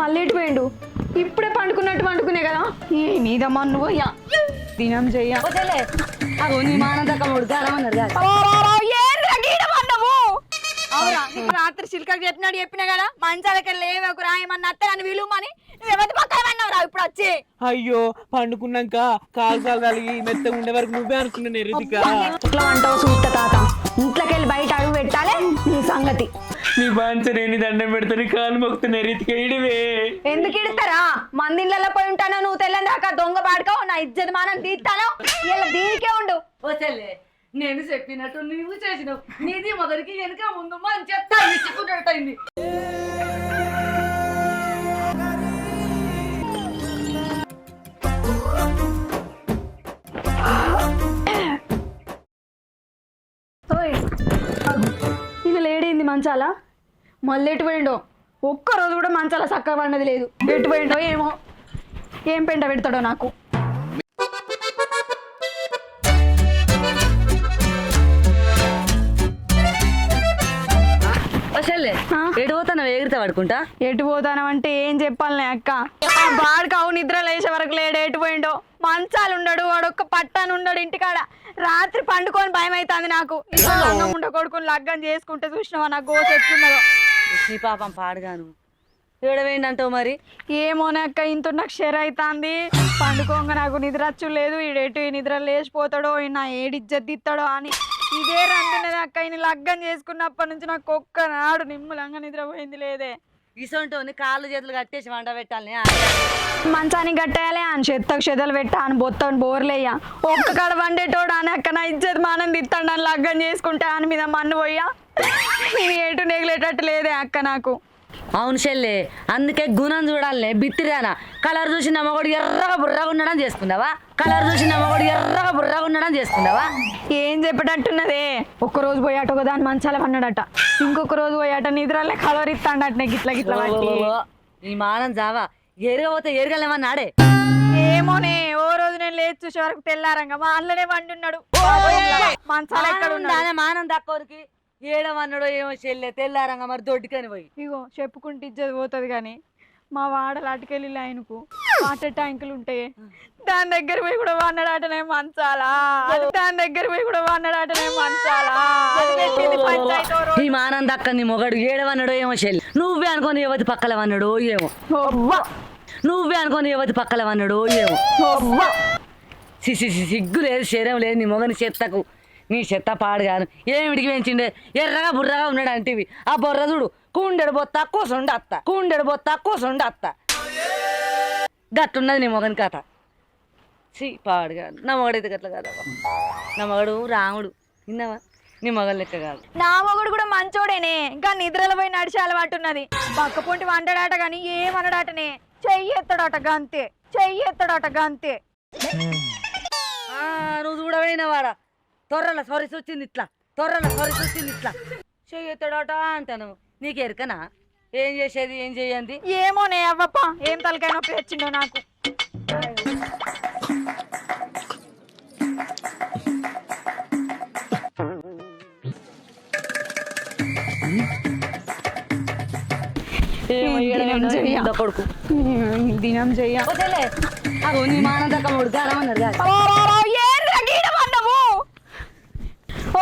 మళ్ళీ పోయిండు ఇప్పుడే పండుకున్నట్టు పండుకునే కదా? ఏ మీదమ్మా నువ్వు? దినం చెయ్య. వదిలే అగో నీ మానందక్క మూడు గారమన్నారు కాదు అవురా నీకు రాత్రి చిలకకి చెప్పినాడు చెప్పినా కదా? మంచాలకి లేవకు రాయమన్న అత్త నన్ను విలువమని. పక్కన ఇప్పుడు వచ్చి? అయ్యో పండుకున్నాక కాల్సాలు కలిగి మెత్తగా ఉండే వరకు నువ్వే అనుకున్నాను రితిక ఇట్లా అంటావు సూత తాత? ఇంట్లోకి వెళ్ళి బయట అడుగు పెట్టాలి? నీ సంగతి. నీ బాంచ నేను దండం పెడతాను కాలు మొక్కుతున్నా రితిక ఇడివే ఎందుకు ఇడతారా మందిళ్ళలో పోయి ఉంటానో నువ్వు తెల్లని దాకా దొంగ పాడుకో నా ఇజ్జత్ మానం తీస్తాను? ఇలా దీనికే ఉండు. వదిలే నేను చెప్పినట్టు నువ్వు చేసినావు. నీది మొదటికి వెనుక ముందు మంచి తగ్గించుకున్నట్టయింది మంచాల? మళ్ళీ ఎటు పోయిండో? ఒక్క రోజు కూడా మంచాల చక్కగా పడినది లేదు. ఎటు పోయిండో ఏమో. ఏం పెంట పెడతాడో నాకు? ఎగిరితే పడుకుంటా? ఎటు పోతానంటే ఏం చెప్పాలనే అక్క. బాడుకావు నిద్ర లేచే వరకు లేడు ఎటు పోయిండో. మంచాలు ఉండడు వాడొక్క పట్టాను ఉండడు ఇంటికాడ. రాత్రి పండుకొని భయం అవుతుంది నాకు. ఉండ కొడుకుని లగ్గం చేసుకుంటే చూసినావా నాకు గోస ఎట్లున్నదో. నీ పాపం పాడుగాను ఏడవేండంటావు మరి? ఏమోనే అక్క ఇంత నాకు షెర్ అవుతుంది పండుకోంగా నాకు నిద్ర వచ్చు లేదు ఈడేటు ఈ నిద్ర లేచిపోతాడో ఈ నా ఏడిజ్జత్ ఇస్తాడో అని. ఇదే రందున్నది అక్క. ఈయన లగ్గం చేసుకున్నప్పటి నుంచి నాకు ఒక్క నాడు నిమ్మలంగా నిద్ర పోయింది లేదే. ఇసొంటోని కాళ్ళు చేతులు కట్టేసి వంట పెట్టాలని మంచానికి కట్టేయాలి అని చెత్తకు చెదలు పెట్టా అని బొత్తని బోర్లేయ్యా. ఒక్క కాడ వండేటోడు అని అక్క నా ఇజ్జత్ మానం తిత్తాడు నన్ను లగ్గం చేసుకుంటే అని మీద మన్ను పోయా నేను ఏటు నెగిలేటట్టు లేదే అక్క నాకు. అవును చెల్లె అందుకే గుణం చూడాలే బిత్తిరానా. కలర్ చూసి నమ్మగోడు ఎర్రగా బుర్రగా ఉండడం చేసుకున్నావా కలర్ చూసి నమ్మగోడు ఎర్రగా బుర్రగా ఉండడం చేసుకున్నావా ఏం చెప్పేటట్టున్నదే? ఒక్క రోజు పోయాట ఒక దాని మంచాల పన్నాడట ఇంకొక రోజు పోయాట నిద్రలే కలవరిస్తాడట గిట్ల గిట్ల పట్టి ఈ మానం జావా. ఎరగపోతే ఎరగలేమన్నాడే ఏమోనే ఓ రోజు నేను లేచి చూసే వరకు తెల్లారంగా మా అల్లనే వండున్నాడు. మంచాల ఎక్కడ ఉన్నాడు? మానం మానం దక్కోరికి. ఏడమన్నాడో ఏమో చెల్లె తెల్లారంగా మరి దొడ్డుకని పోయి. ఇగో చెప్పుకుంటే ఇజ్జత్ పోతుంది కానీ మా వాడలు అటుకెళ్ళి ఆయనకు వాటర్ ట్యాంకులు ఉంటాయి దాని దగ్గర పోయి కూడా వన్నడాటనే మంచాలా? దాని దగ్గర పోయి కూడా వన్నడాటనే మంచాలా. ఈ మొగడు ఏడవన్నాడో ఏమో చెల్లి. నువ్వే అనుకోని యువతి పక్కల వన్నాడో ఏమో నువ్వే అనుకోని యువతి పక్కల వన్నాడో ఏమో. ఒవ్వ. సి సి సి- సిగ్గు లేదు శరీరం లేదు నీ మొగని చెత్తకు. నీ చెత్త పాడుగాను ఏమిడికి పెంచిండే ఎర్రగా బుర్రగా ఉన్నాడు అంటివి. ఆ బొర్ర చూడు. కుండెడు బొత్త కూసుండు అత్త. కుండెడు బొత్త కూసుండు అత్త. గట్టున్నది నీ మొగని కథ. సి పాడుగాను నా మొగడైతే గట్ల కాదవ్వ. నా మగడు రాముడు. విన్నావా? నీ మొగలు లెక్క కాదు. నా మొగుడు కూడా మంచోడేనే. ఇంకా నిద్రలో పోయి నడిచి అలవాటు ఉన్నది పక్క పొంటి వండడాట కానీ ఏమనడాటనే. చెయ్యి ఎత్తడాట గంతే. చెయ్యి ఎత్తడాట గంతే. ఆ, నువ్వు చూడవైనవాడా తొర్రల సొరిసి వచ్చింది ఇట్లా. తొర్రల సొరిసి వచ్చింది ఇట్లా. చెయ్యొత్తాడట అంటాను. నీకు ఎరకనా? ఏం చేసేది ఏం చేయండి ఏమోనే అవ్వప్ప ఏం తలకాయ నొప్పి వచ్చిందో నాకు. కొడుకు. దినం చెయ్య వదిలే అగో నీ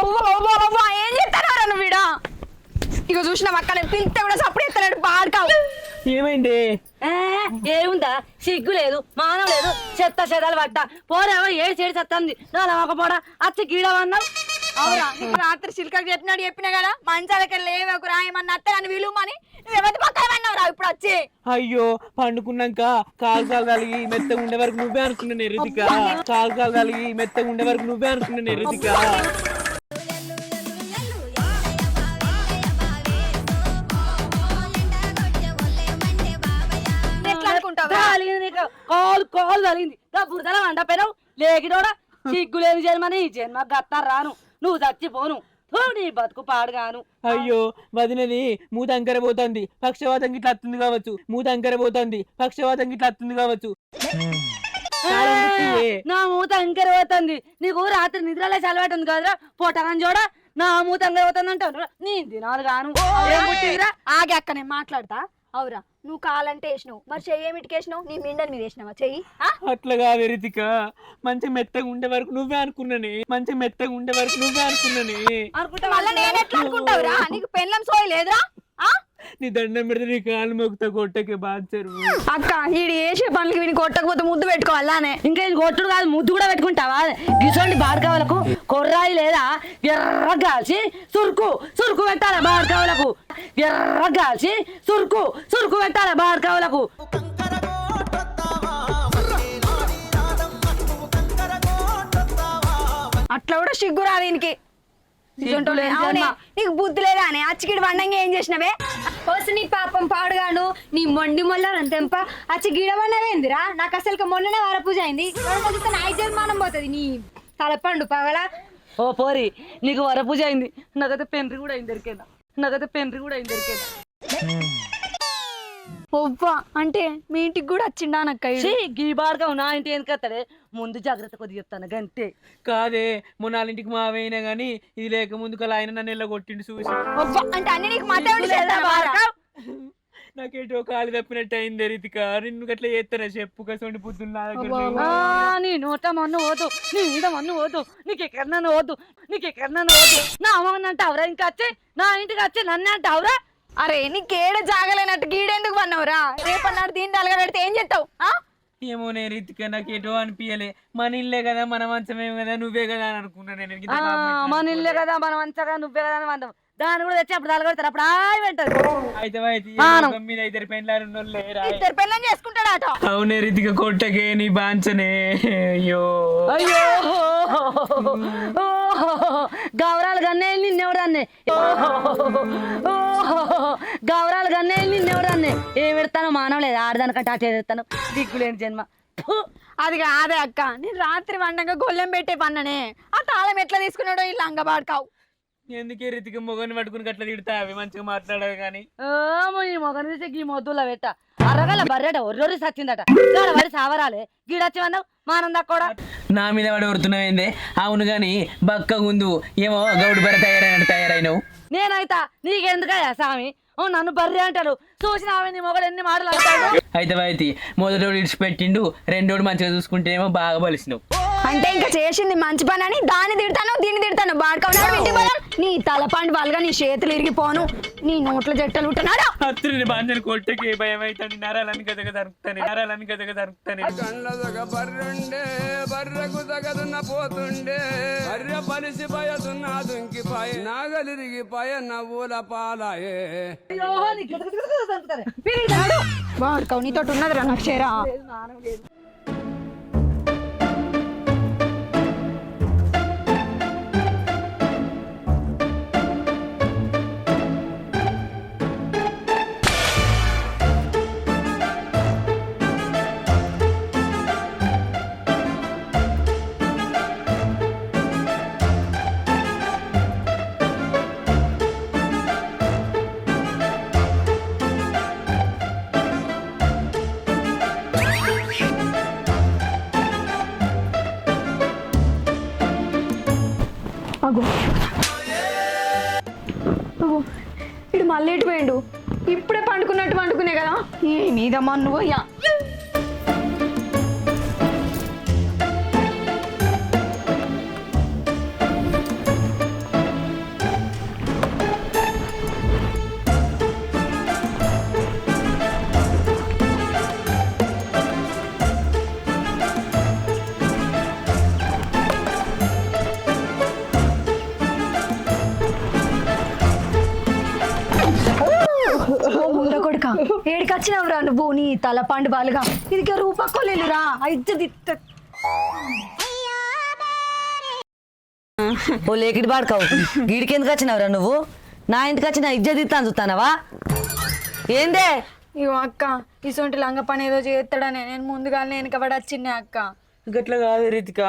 మూడు గారమన్నారు కాదు ఏం చెప్తారా నువ్వు వీడా ఇక చూసిన అక్కడ పిలిస్తే కూడా సప్పుడు ఎత్తలేడు పాడుకావు ఏమైంది? ఏ, ఏముందా? సిగ్గు లేదు మానం లేదు చెత్త చెదలు పట్ట పోరావో ఏడు చేడు చెత్తంది నా ఒక పోడ అచ్చి గీడవన్నావు అవురా నీకు రాత్రి చిలకకి చెప్పినాడు చెప్పినా కదా? మంచాలకి లేవకు రాయమన్న అత్త నన్ను విలువమని. నువ్వెవరి పక్కన రా ఇప్పుడు వచ్చి? అయ్యో పండుకున్నాక కాల్సాలు కలిగి మెత్తగా ఉండే వరకు నువ్వే అనుకున్నాను రితిక కాల్సాలు కలిగి మెత్తగా ఉండే వరకు నువ్వే అనుకున్నాను రితిక కాలు కాలు తగిలింది. దా బురదల వంట పెనవు లేకిడోడా సిగ్గు లేని జన్మని ఈ జన్మ గత్త రాను. నువ్వు చచ్చిపోను. నీ బతుకు పాడుగాను. అయ్యో వదినది మూత అంకర పోతుంది. పక్షవాతం గిట్లా వస్తుంది కావచ్చు. మూత అంకర పోతుంది. పక్షవాతం గిట్లా వస్తుంది కావచ్చు. నా మూత అంకెర పోతుంది. నీకు రాత్రి నిద్రలే చలవాటు ఉంది కదరా. పొట్టగని చూడ నా మూత అంకెర పోతుంది అంటావు. నీ దినాలు గాను? ఆగి అక్క నేను మాట్లాడతా. అవురా నువ్వు కాలంటే వేసినావు. మరి చెయ్యి ఏమిటికి వేసినావు? నీ మిండని మీద వేసినావా? చెయ్యి? అట్లా కాదు రితిక. మంచి మెత్తగా ఉండే వరకు నువ్వే అనుకున్నాని. మంచి మెత్తగా ఉండే వరకు నువ్వే అనుకున్నాని. మళ్ళా నేను ఎట్లా అనుకుంటావురా? నీకు పెళ్ళం సోయి లేదురా? ఆ? నీ దండం పెడితే నీ కాలు మొక్కుతా కొట్టకే బాధ్యరు అక్క ఈడు వేసే పనులకి వీని కొట్టకపోతే ముద్దు పెట్టుకోవాలానే ఇంకా ఇది కొట్టుడు కాదు ముద్దు కూడా పెట్టుకుంటావా? గిసోండి బాడకావులకు కొర్రాయి లేదా? ఎర్ర కాల్చి సురుకు సురుకు పెట్టాలా బాడకావులకు ఎర్ర కాల్చి సురుకు సురుకు పెట్టాలా బాడకావులకు అట్లా కూడా సిగ్గురా దీనికి. అవునే. నీకు బుద్ధి లేదా అని? అచ్చికిడి వండంగా ఏం చేసినవే? పోసి నీ పాపం పాడుగాను నీ మొండి మొల్లారని తెంప అచ్చి గిడవన్నవేందిరా నాకు అసలు మొన్ననే వార పూజ అయింది ఎవరితో నా జన్మానం పోతుంది నీ తలపండు పగల. ఓ పోరి నీకు వరపూజ అయింది. నాకైతే పెండ్రి కూడా అయింది దొరికేదా నాకైతే పెండ్రి కూడా అయింది దొరికేదా ఒవ్వా. అంటే మీ ఇంటికి కూడా వచ్చిండా నక్క ఈడు. గీ బాడకావు నా ఇంటి ఎందుకు వస్తాడే? ముందు జాగ్రత్త కొద్దిగా చెప్తాను గంతే. కాదే మొన్నాళ్ళింటికి మా వేయినా గానీ ఇది లేక ముందు కల ఆయన నన్ను ఇలా కొట్టిండు చూసి. ఒవ్వా. అంటే అన్ని నీకు మతే ఉండి చేస్తావా రా? నాకేటో కాలు తప్పినట్టు అయింది రితిక. నిన్ను గట్లా చేస్తారా చెప్పు కసండి పొద్దున్న నా దగ్గర లేవు. ఆ, నీ నోట మన్ను పోదు నీ మీద మన్ను పోదు నీకు ఎక్కడన్నా పోదు నీకు ఎక్కడన్నా పోదు నా అమ్మని అంటే అవరా? ఇంకా వచ్చి నా ఇంటికి వచ్చి నన్ను అంటే అవరా? అరే నీకేడ జాగలేనట్టు గీడెందుకు పన్నావురా? రేపన్నాడు దీన్ని అలగా పెడితే ఏం చేస్తావు ఆ? ఏమో నేను రితిక నాకు ఎటో అనిపించలే మన ఇల్లే కదా మన మంచమే కదా నువ్వే కదా అని అనుకున్నా నేను. మన ఇల్లే కదా మనం అంతగా నువ్వే కదా అని అంటాం దాన్ని కూడా తెచ్చి అప్పుడు తలగొడతారు అప్పుడు ఆయి వెంటారు అయితే ఇద్దరు పెళ్ళారు. ఇద్దరు పెళ్ళని చేసుకుంటాడు అట? అవునే రితిక కొట్టకే నీ బాంచనే. అయ్యో. అయ్యో. గౌరాలు గన్నే నిన్నెవడాన్ని గౌరాలు గన్నే నిన్నెవడాన్ని ఏం పెడతాను మానవ లేదు ఆడదానికంటే అటు ఎడతాను దిక్కులేని జన్మ. అది కాదే అక్క. నేను రాత్రి వండంగా గొల్లెం పెట్టే పన్ననే. ఆ తాళం ఎట్లా తీసుకున్నాడో ఈ లంగబాడుకావు ఎందుకే రితిక మొగని పట్టుకుని గట్ల తిడతా? అవి మంచిగా మాట్లాడావు కానీ ఈ మొగని తీసి గీ మొద్దుల పెట్ట. అరగల బర్రెట ఒర్రొరి సచ్చిందట గాడ వాడి సావరాలే. గీడొచ్చి వందవు మానం కూడా నా మీద వాడు కొడుతున్నావేందే అవును గాని బక్క ముందు ఏమో గౌడు బర తయారైనట్టు తయారైనవు. నేనైతా నీకెందుకయ్యా స్వామి? ఓ నన్ను బర్రె అంటాడు చూసినావే నీ మొగడు ఎన్ని మాటలు అంటాడు? అయితే అయితే మొదటోడు ఇడిచిపెట్టిండు రెండోడు మంచిగా చూసుకుంటే ఏమో బాగా బలిసినావు. అంటే ఇంకా చేసింది మంచి పని అని దాన్ని తిడతాను దీన్ని తిడతాను. బాడుకోవడం పోదాం నీ తలపండి వాళ్ళగా నీ చేతులు ఇరిగిపోను. నీ నోట్ల జట్టలు ఉంటున్నాడు అత్తుని బాంజని కొట్టకే భయం అవుతాను నరాలని గదగ దరుకుతాను నరాలని గదగ దరుకుతాను కళ్ళదొక బర్రుండే బర్రకు తగదున్న పోతుండే. బర్రె పలిసి పయదున్న దుంకిపాయ నాగలిరిగి పయ నవ్వుల పాలాయే. బాడుకోవు నీతో ఉన్నది రా నాకు చేరా ఏ మీద ఏడికొచ్చినావురా నువ్వు? నీ తల పండు బాలుగా ఇదికే రూపక్కోలేలురా దిత్త ఓ లేకిడి పాడుకోవు గీడికి ఎందుకు వచ్చినావురా నువ్వు? నా ఇంటికి వచ్చిన ఇజ్జత్ ఇస్తాను చూస్తానవా? ఏందే? ఇగో అక్క ఇసొంటి లంగ పని ఏదో చేస్తాడనే. నేను ముందుగానే వెనకబడి వచ్చిండే అక్క. గట్ల కాదు రీతిక.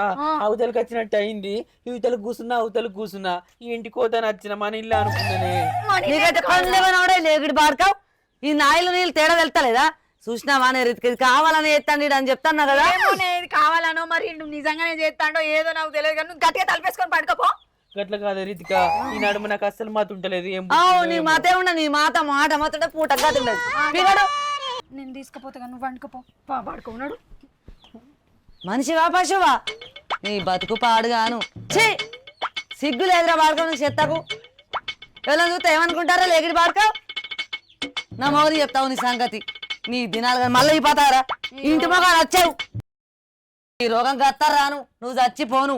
అవతలకి వచ్చినట్టు అయింది. ఇవతలకు కూర్చున్నా అవతలకు కూర్చున్నా ఈ ఇంటికి పోతాను వచ్చిన మన ఇల్లు అనుకున్నానే. లేకిడి పాడుకోవు ఈ నాయలు నీళ్ళు తేడా వెళ్తలేదా? చూసినావా నే రీతికి ఇది కావాలని ఎత్తండి అని చెప్తాన్నా కదా. కావాలనో మరి నువ్వు నిజంగానే చేస్తాడో ఏదో నాకు తెలియదు కానీ నువ్వు గట్టిగా తలపేసుకొని పడుకోపో. గట్ల కాదు రీతిక ఈ నడుమ నాకు అస్సలు మాత ఉంటలేదు ఏం నీ మాతే ఉండ నీ మాత మాట మాతుంటే పూట ఉండదు. పిల్లడు నేను తీసుకుపోతా నువ్వు వండుకోపో. పా పడుకున్నాడు మనిషివా పశువా? నీ బతుకు పాడుగాను. ఛీ! సిగ్గు లేదురా పాడుకో నువ్వు చెత్తకు. ఎవరైనా చూస్తే ఏమనుకుంటారా లేకిడి పాడుకో నా మొగది చెప్తావు నీ సంగతి. నీ దినాలు కానీ మళ్ళీ అయిపోతారా ఇంటి మొగాడు వచ్చావు. ఈ రోగం కత్తారు రాను. నువ్వు చచ్చిపోను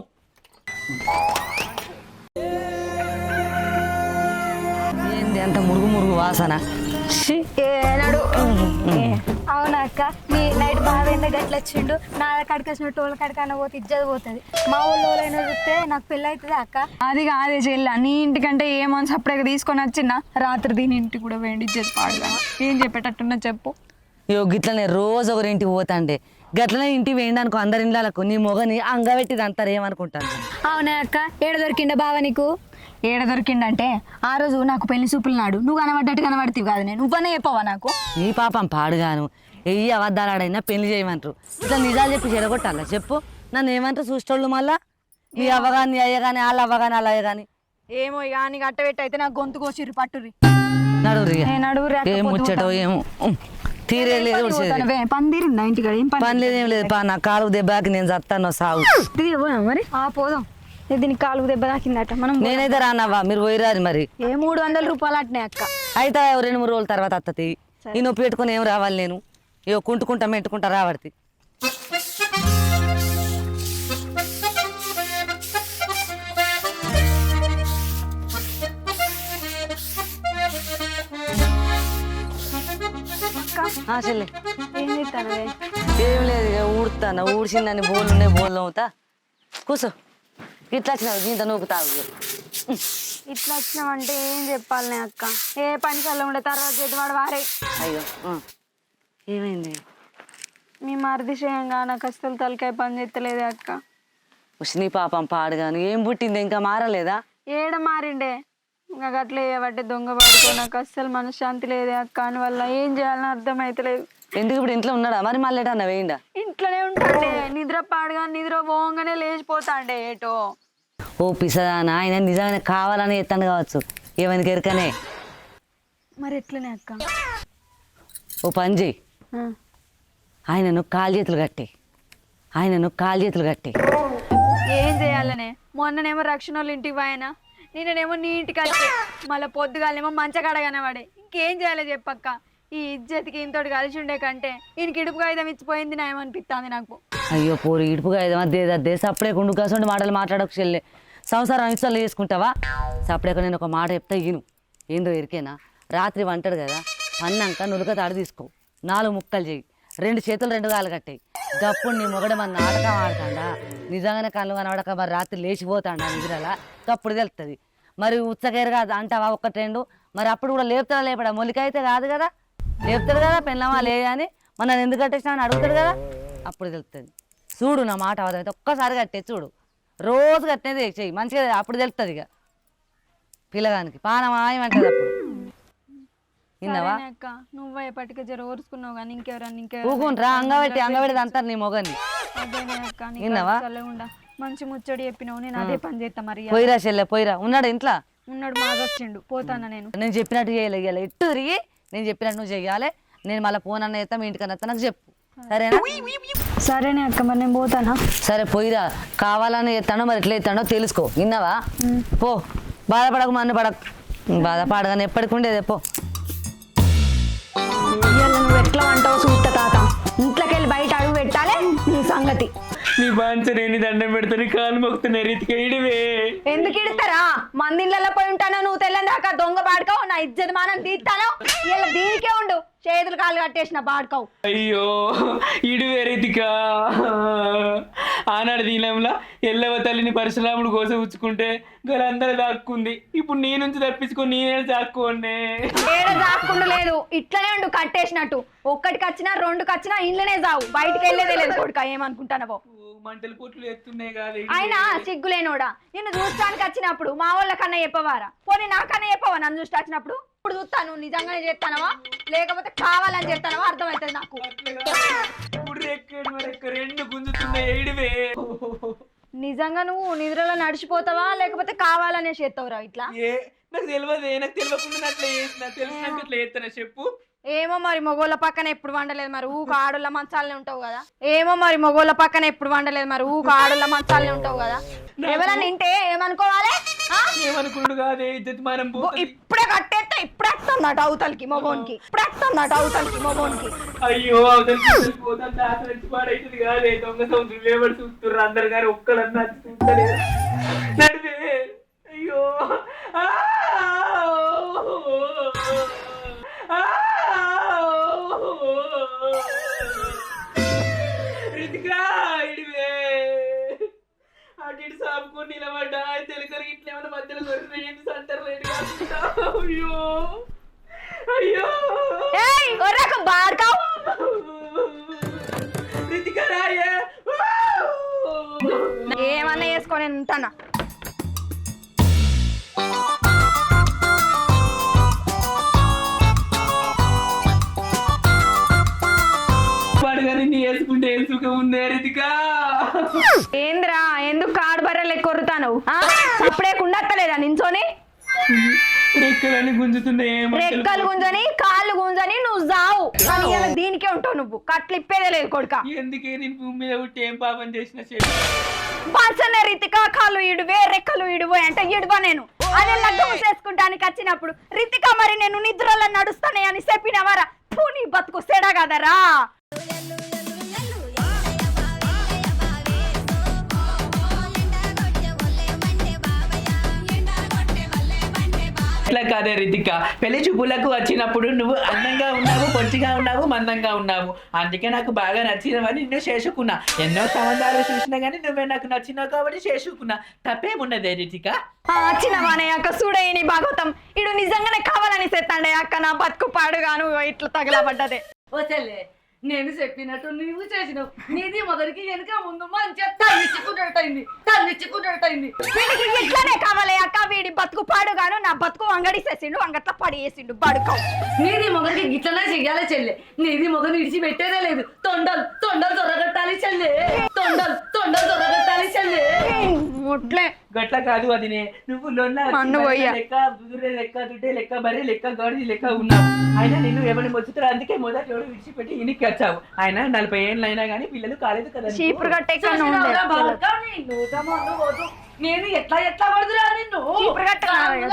ఏంది అంత మురుగు మురుగు వాసన. ఏనాడు? అవునా అక్క నీ నైట్ బాగా ఎందుకు గట్ల వచ్చిండు నా కాడికి వచ్చిన టోళ్ళ కాడికి అన్న పోతే ఇజ్జత పోతుంది. మా ఊళ్ళో చూస్తే నాకు పెళ్ళి అవుతుంది అక్క? అది కాదే చెల్ల నీ ఇంటికంటే ఏమో సపరేట్గా తీసుకొని వచ్చిన రాత్రి దీని ఇంటికి కూడా వేండి ఇచ్చేది పాడుగా. ఏం చెప్పేటట్టున్నా చెప్పు. ఇగో గిట్లనే రోజు ఒకరింటికి పోతాండే. గట్లనే ఇంటికి వేయండి అనుకో అందరి ఇళ్ళకు నీ మొగని అంగబెట్టిది అంటారు ఏమనుకుంటాను అవునా అక్క? ఏడ దొరికిండ బావ నీకు? ఏడ దొరికిండంటే ఆ రోజు నాకు పెళ్ళి చూపులు నాడు. నువ్వు కనబడ్డట్టు కనబడుతుంది కాదు నేను నువ్వనే చెప్పవా నాకు? నీ పాపం పాడుగాను. ఎయ్యి అబద్ధాలాడైనా పెళ్ళి చేయమంటారు. ఇట్లా నిజాలు చెప్పి చెడగొట్టాలా? చెప్పు. నన్ను ఏమంటారు? చూసేటోళ్ళు మళ్ళా? నీ అవ్వగాని నీ అయ్యగాని వాళ్ళ అవ్వగాని వాళ్ళ అయ్యగాని ఏమో ఇక నీకు అట్టబెట్టి అయితే నాకు గొంతు కోసిర్రు పట్టుర్రి. నడువురి ఏం ముచ్చటో ఏమో. తీరే లేదు ఉడిసేది. పోతానవే, పని ఏం లేదు ఏం లేదు. పా నా కాలు దెబ్బకి నేను చస్తాను సాగు మరి? ఆ పోదాం. దీనికి కాలుకు దెబ్బ తాకిందట. మనం నేనైతే రానవ్వా. మీరు పోయిరారు మరి. ఏ మూడు వందల రూపాయలు అట్నే అక్క. అయితే రెండు మూడు రోజుల తర్వాత అత్తది ఈ నొప్పి పెట్టుకుని ఏం రావాలి నేను? ఇగో కుంటుకుంటా మెట్టుకుంటా రావడితే ఆ, చెల్లి. ఏం చేస్తానవే ఏం లేదు ఇక ఊడుతాను ఊడిచిందని బోళ్ళు ఉన్నాయి బోళ్ళు అవుతా కూర్చో ఇట్లా వచ్చినావు ఇంత నూకు తాగు ఇట్లా వచ్చినావంటే ఏం చెప్పాలనే అక్క? ఏ పని కల్లా ఉండే తర్వాత చేతివాడు వారే అయ్యో. ఏమైంది? మీ మరిది చేయంగా నాకు అసలు తలకాయ పని చేస్తలేదే అక్క. ఉష్ని పాపం పాడుగాను. ఏం పుట్టింది? ఇంకా మారలేదా? ఏడ మారిండే? ఇంకా గట్ల ఏవట్టే దొంగ పడుకో నాకు అస్సలు మనశ్శాంతి లేదే అక్క అని వల్ల ఏం చేయాలని అర్థమైతలేదు. ఎందుకు ఇప్పుడు ఇంట్లో ఉన్నాడా? మరి మళ్ళీ ఎటన్నా వేయండా? ఇంట్లోనే ఉంటాడే. నిద్ర పాడుగా నిద్ర పోగానే లేచిపోతాండే ఏటో. ఓ పిసదానా ఆయన నిజంగానే కావాలని ఎత్తాను కావచ్చు. ఏమని ఎరకనే మరి ఎట్లనే అక్క? ఓ పని చెయ్యి ఆ. ఆయనను కాలు చేతులు కట్టి. ఆయనను కాలు చేతులు కట్టి. ఏం చేయాలనే? మొన్ననేమో రక్షణ వాళ్ళ ఇంటికి పోయినా? నిన్ననేమో నీ ఇంటికి వచ్చి మళ్ళీ పొద్దుగాలేమో మంచకాడ కనబడే ఇంకేం చేయాలి చెప్పక్క. ఈ ఇజ్జతికి ఇంతోటి కలిసి ఉండే కంటే ఈయనకి ఇడుపు కాగితం ఇచ్చిపోయింది నాయమనిపిస్తుంది నాకు. అయ్యో పోరు ఇడుపుగా ఏదో అదే అదే సప్పుడే కుండు కాసండి మాటలు మాట్లాడకు చెల్లె. సంసారం ఇన్స్టాల్ చేసుకుంటావా? సప్పుడేక నేను ఒక మాట చెప్తా ఈను. ఏందో ఎరికేనా? రాత్రి వంటాడు కదా. అన్నాక నులక తాడు తీసుకో. నాలుగు ముక్కలు చేయి రెండు చేతులు రెండు కాలు కట్టాయి గప్పుడు నీ మొగడ మన నాటకం ఆడతాడా. నిజంగానే కళ్ళు కనబడక మరి రాత్రి లేచిపోతాడా నిద్రలా. గప్పుడు తెలుస్తుంది మరి ఉచ్చకేరుగా అంటావా ఒక్కటి రెండు మరి అప్పుడు కూడా లేపుతాడా లేపడా? మొలిక అయితే కాదు కదా. లేపుతాడు కదా పెళ్ళమా లేదా అని? మన ఎందుకు కట్టేసినా అని అడుగుతాడు కదా. అప్పుడు తెలుస్తుంది చూడు నా మాట అవదైతే ఒక్కసారి కట్టే చూడు. రోజు కట్టేది చెయ్యి. మంచిగా అప్పుడు తెలుస్తుంది ఇక. పిల్లగానికి. పానమాయమంటది అప్పుడు? విన్నావా? అక్క నువ్వే ఎప్పటికే జర ఓర్చుకున్నావు కానీ ఇంకెవరన్నా ఇంకెవరన్నా ఊకుంట్రా అంగబెట్టి అంగబెట్టి అంటారు నీ మొగని విన్నావా? మంచి ముచ్చడి చెప్పినావు నేను అదే పని చేస్తా మరి. పోయిరా చెల్లె పోయిరా. ఉన్నాడు ఇంట్లో? ఉన్నాడు మాగొచ్చిండు. పోతానా నేను? నేను చెప్పినట్టు చేయాలి ఇయ్యాలి. ఎట్టు తిరిగి నేను చెప్పినట్టు నువ్వు చెయ్యాలి. నేను మళ్ళీ ఫోన్ అన్న ఎత్తా మీ ఇంటికన్నా నాకు చెప్పు. సరేనా? సరేనే అక్క మరి నేను పోతానా? సరే పోయిరా. కావాలని ఎత్తానో మరి ఎట్లా ఎత్తానో తెలుసుకో. విన్నావా? పో. బాధపడకు మన పడకు. బాధపడగానే ఎప్పటికి ఉండేది పో. నువ్వు ఎట్లా అంటావు చూస్తా తాత? ఇంట్లోకి వెళ్ళి బయట అడుగు పెట్టాలి? నీ సంగతి. నీ దండం పెడతాను కాలు మొక్కుతున్నా రీతిక ఇడివే. ఎందుకు ఇడతారా? మంది ఇళ్ళలో పోయి ఉంటానో నువ్వు తెల్లని దాకా దొంగ బాడుకోవు నా ఇజ్జత్ మానం తీస్తాను? ఇలా దీనికే ఉండు. చేతులు కాళ్ళు కట్టేసిన బాడుకోవు. అయ్యో ఇడివే రీతిక ఆనాడు దీనంలా ఎల్లవ తల్లిని పరశురాముడు కోసం ఉచ్చుకుంటే గలందరూ దాక్కుంది. ఇప్పుడు నీ నుంచి తప్పించుకొని నేనే దాక్కోండి? ఏడ దాక్కుండా లేదు. ఇట్లనే ఉండు కట్టేసినట్టు. ఒక్కటికి వచ్చినా రెండుకి వచ్చినా ఇంట్లోనే చావు బయటికి వెళ్ళేదే లేదు కొడుక. ఏమనుకుంటానవో? మంటలు పొట్లు ఎత్తున్నాయి కాదు అయినా సిగ్గులేనోడా? నిన్ను చూస్తానికి వచ్చినప్పుడు మా వాళ్ళ కన్నా చెప్పవారా? పోనీ నాకన్నా చెప్పవా? నన్ను చూసి వచ్చినప్పుడు? ఇప్పుడు చూస్తాను నిజంగానే చేస్తానవా? లేకపోతే కావాలని చేస్తానవా? అర్థమవుతుంది నాకు. రెండు గుంజుతున్నాయి నిజంగా నువ్వు నిద్రలో నడిచిపోతావా? లేకపోతే కావాలనే చేస్తావురా ఇట్లా? నాకు తెలియదు నాకు తెలియకుండా అట్లా చేసిన తెలిసినాక ఇట్లా చేస్తానా చెప్పు? ఏమో మరి మొగోళ్ళ పక్కన ఎప్పుడు వండలేదు మరి ఊక ఆడోళ్ళ మంచాలనే ఉంటావు కదా. ఏమో మరి మొగోళ్ళ పక్కన ఎప్పుడు వండలేదు మరి ఊక ఆడోళ్ళ మంచాలనే ఉంటావు కదా. ఎవరన్నా వింటే ఏమనుకోవాలి? ఆ? ఏమనుకుంటు కాదే ఇద్దరు మనం ఇప్పుడే కట్టేస్తే ఇప్పుడే వస్తుందట అవతలకి మొగోనికి. ఇప్పుడే వస్తుందట అవతలకి మొగోనికి. అయ్యో అవతలికి పోతాను దాత వచ్చి పాడైతుంది కాదే. దొంగ సముద్రం లేబడి చూస్తుర్రు? అందరు గారు ఒక్కడన్నా సుఖం ఉందే రితికా. ఏంద్రా ఎందుకు కాడు బర్రెలు ఎక్కురుతాను అప్పుడే కుండక్కలేదా నించోని? రెక్కలని రెక్కలు గుంజని కాళ్ళు గుంజని నువ్వు జావు. కానీ దీనికే ఉంటావు నువ్వు. కట్లు ఇప్పేదే లేదు కొడుక. ఎందుకే నేను భూమి మీద పుట్టి ఏం పాపం చేసిన పచ్చన రితిక కాళ్ళు ఇడువే రెక్కలు ఇడువే అంటే ఇడువ నేను. అదే లగ్గం చేసుకుంటానికి వచ్చినప్పుడు రితిక మరి నేను నిద్రలో నడుస్తానే అని చెప్పినవారా? పూని బతుకు సెడ కదరా ఇట్లా కాదే రితిక. పెళ్ళి చూపులకు వచ్చినప్పుడు నువ్వు అందంగా ఉన్నావు పొట్టిగా ఉన్నావు మందంగా ఉన్నావు. అందుకే నాకు బాగా నచ్చినవని నిన్ను చేసుకున్నా. ఎన్నో సంబంధాలు చూసినా కానీ నువ్వే నాకు నచ్చినావు కాబట్టి చేసుకున్నా. తప్పేమున్నదే రితిక? అక్క భాగవతం. ఇడు నిజంగానే కావాలని సెత్తండే అక్క నా బతుకు పాడుగాను ఇట్లా తగలబడ్డదే. ఓ చెల్లె నేను చెప్పినట్టు నువ్వు చేసినావు. నీది మొదటికి వెనుక ముందు మంచిగా తల్లిచ్చుకున్నట్టయింది తల్లిచ్చుకున్నట్టయింది వీడికి ఇట్లానే కావాలి అక్క వీడి బతుకు పాడుగాను నా బతుకు అంగడిసేసిండు అంగట్ల పడేసిండు బడుకో. నీది మొగనికి గిట్లనే చెయ్యాలి చెల్లె. నీది మొగని ఇడిచి పెట్టేదే లేదు. తొండలు తొండలు దొరగట్టాలి చెల్లె. తొండలు తొండలు దొరగట్టాలి చెల్లె. ముట్లే గట్ల కాదు అదినే. నువ్వు. లెక్క దుదురే లెక్క దుడ్డే లెక్క బర్రె లెక్క లెక్క ఉన్నావు. అయినా నిన్ను ఎవరిని మొచ్చుతారు అందుకే మొదటి ఎవడు విడిచిపెట్టి ఇనికి వచ్చావు. ఆయన నలభై ఏళ్ళు అయినా కానీ పిల్లలు కాలేదు కదా. నేను ఎట్లా ఎట్లా పడుతురా నిన్ను? చెల్లె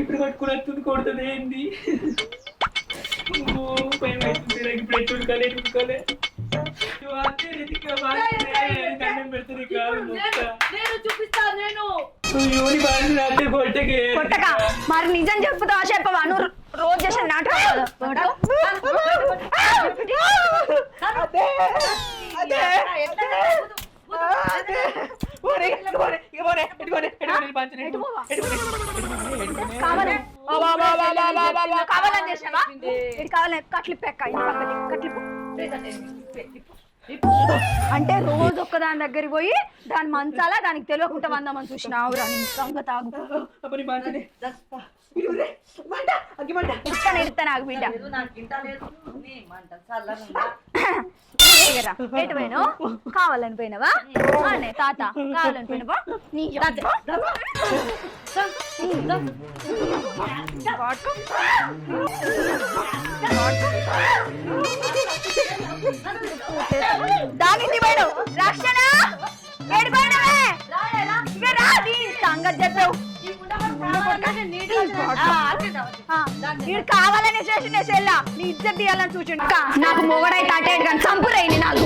ఇప్పుడు కట్టుకుని వస్తుంది కొడుతుంది ఏంది? భయం అవుతుంది ఇప్పుడు ఎటు ఉడకాలి, ఎటు ఉడకాలి. కొట్టకే. మరి నిజం చెప్పుతావా చెప్పవా నువ్వు రోజు చేసే నాటకం. కావాలని చేసావా కావాలని కట్లిప్పు అంటే రోజు ఒక్క దాని దగ్గరికి పోయి దాని మంచాలా దానికి తెలియకుండా వందామని చూసినావురా నీ సంగతి ఆగు అప్పుడు ఈ పంచని. ఇరువురే, మంట, అగ్గి మంట. ఇస్తాను ఇస్తాను ఆగు బిడ్డ. నాకు ఇంట లేదు. నీ ఎటు కావాలని పోయినావా? అనే తాత కావాలని పోయినావా? నీ అబ్బ. దాగింది పోయినావు రక్షణ! ఏడు పోయినావే ఇక రా నీ సంగతి చెప్పావు. వీడు కావాలని చేసిన చెల్ల. నీ ఇజ్జత్ తీయాలని చూసిండు. నాకు మొగడైతే అటేడు కానీ చంపురైంది నాకు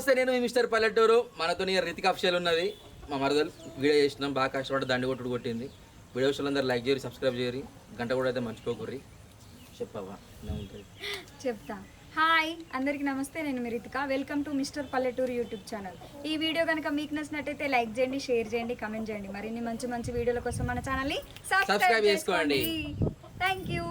నమస్తే నేను మిస్టర్ పల్లెటూరు. మనతో రితిక్ అఫిషియల్ ఉన్నది. మా మరదలు వీడియో చేసినాం బాగా కష్టపడి దండి కొట్టుడు కొట్టింది. వీడియోస్ అందరూ లైక్ చేయరు సబ్స్క్రైబ్ చేయరు గంట కూడా అయితే మర్చిపోకుర్రి. చెప్పవా? చెప్తా. హాయ్ అందరికీ నమస్తే. నేను Mirithika welcome to mister Palleturu YouTube channel. ఈ వీడియో కనుక మీకు నచ్చినట్టయితే లైక్ చేయండి షేర్ చేయండి కమెంట్ చేయండి. మరిన్ని మంచి మంచి వీడియోల కోసం మన ఛానల్ని Subscribe చేసుకోండి. Thank you